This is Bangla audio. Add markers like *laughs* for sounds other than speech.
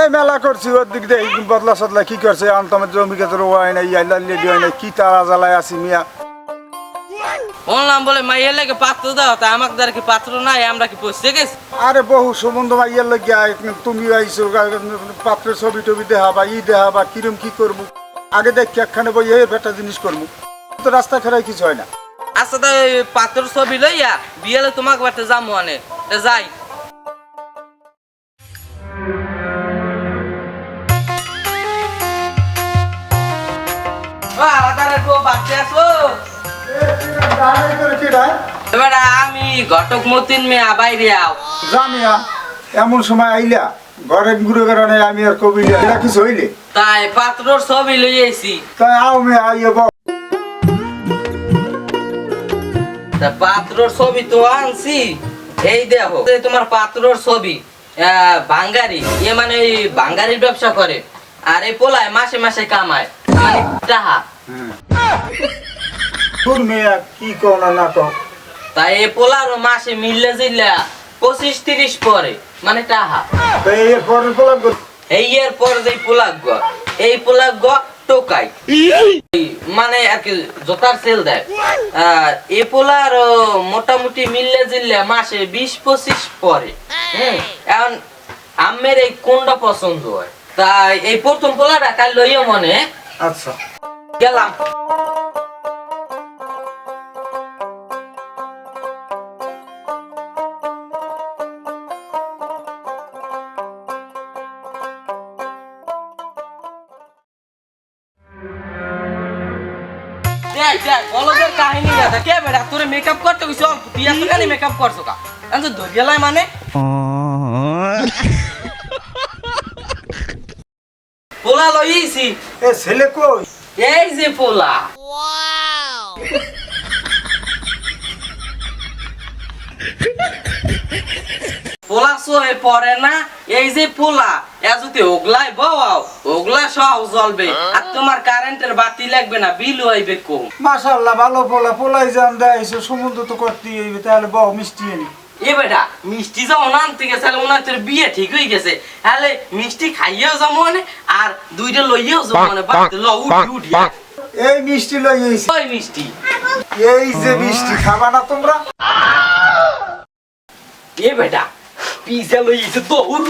এই মেলা করছি ওর দিক দিয়ে বদলা সদলা কি করছে আন্তমের জমি ইয়াইলা লেডি হয় কি তারা জ্বালায় আছি মিয়া। বললাম বলে মাইয়ের লাগে পাত্র দাও তা আমাকে দ্বারা কি পাত্র নাই? আমরা কি পৌঁছে গেছি? আরে বহু সম্বন্ধ মাইয়ার তুমি আইসো পাত্রের ছবি টবি দেহা বা ই দেহা বা কিরম কি করব? আগে দেখ একখানে বই এই বেটা জিনিস করব। তো রাস্তা ফেরাই কিছু হয় না। আচ্ছা তাই পাত্র ছবি লইয়া বিয়েলে তোমাকে বাড়তে যাব অনেক যাই। ও, আলাদা রাখো বাচ্চা আসো এবার আমি ঘটক মতিন মেয়ে বাইরে আও। জামিয়া এমন সময় আইলা ঘরে ঘুরে বেড়ানে আমি আর কবি এটা কিছু হইলে? তাই পাত্রর ছবি লইয়েছি তাই আও মে আইয়ে বল। তা পাত্রর ছবি তো আনছি। এই দেখো তোমার পাত্রর ছবি। এ মানে ওই বাঙ্গারির ব্যবসা করে। আর এই পোলায় মাসে মাসে কামায়। মানে টাহা। তোর মেয়ে কি কও না না তাই এই পোলারও মাসে মিললে জিল্লা পঁচিশ তিরিশ পরে মানে টাহা। তাই এর পরের ফলাপ এই এর পর যে পোলাক গ এই পোলাক গ টোকাই। মানে আর কি জোতার সেল দেয়। আর এ পোলার মোটামুটি মিললে জিললে মাসে বিশ পঁচিশ পরে। হ্যাঁ এখন আমের এই কোনটা পছন্দ হয়। তাই এই প্রথম পোলাটা কাল লইও মনে। আচ্ছা। গেলাম দেখ দেখ বলদের কাহিনী না কে তোরে মেকআপ করতে কইছ তুই এত খালি মেকআপ করছ কা? এখন তো ধরিয়ালাই মানে? *laughs* পোলা লইছি। এ ছেলে কই? পোলা। পোলা পরে না, এই যে পোলা এ যদি ওগলাই বাও ওগলা জ্বলবে আর তোমার কারেন্টের বাতি লাগবে না, বিল হইবে কম। মাশাআল্লাহ, ভালো পোলা, পোলাই জান সমুদ্র তো করতে হইবে, তাহলে বউ মিষ্টি এ বেটা মিষ্টি যখন আনতে গেছে তাহলে তোর বিয়ে ঠিক হয়ে গেছে। তাহলে মিষ্টি খাইয়েও যাব মানে আর দুইটা লইয়েও যাব মানে বাড়িতে ল উঠি উঠি। এই মিষ্টি লই আইছি। ওই মিষ্টি? এই যে মিষ্টি খাবা না তোমরা। এ বেটা পিসা লইয়েছে দৌড়